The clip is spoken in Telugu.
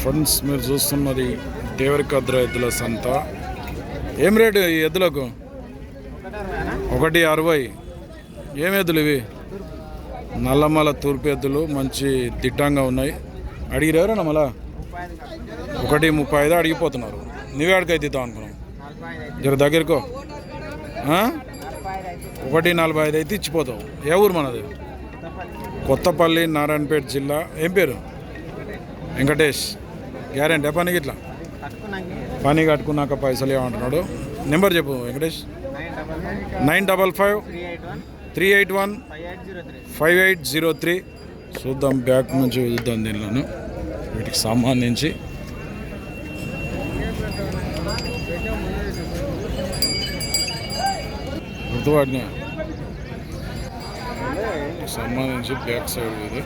ఫ్రెండ్స్ మీరు చూస్తున్నది దేవరికద్ర ఎద్దుల సంత. ఏం రేటు ఈ ఎద్దులకు? ఒకటి అరవై. ఏం ఎద్దులు ఇవి? నల్లమల తూర్పు ఎద్దులు మంచి దిట్టంగా ఉన్నాయి. అడిగిరు ఎవరన్నా మళ్ళా ఒకటి ముప్పై ఐదు అడిగిపోతున్నారు. నువ్వే అడిగైతే ఇద్దాం అనుకున్నాం. జర దగ్గరకో. ఒకటి నలభై ఐదు అయితే ఇచ్చిపోతావు. ఏ ఊరు మనది? కొత్తపల్లి నారాయణపేట జిల్లా. ఏం పేరు? వెంకటేష్. గ్యారెంటీ పనికి ఇట్లా? పని కట్టుకున్నాక పైసలు ఏమంటున్నాడు? నెంబర్ చెప్పు Venkatesh. Nine double five three eight one five eight zero three. చూద్దాం బ్యాక్ నుంచి చూద్దాం దీనిలోను. వీటికి సంబంధించి. గుర్తుపడినా సంబంధించి బ్యాక్ సైడ్ ఇది.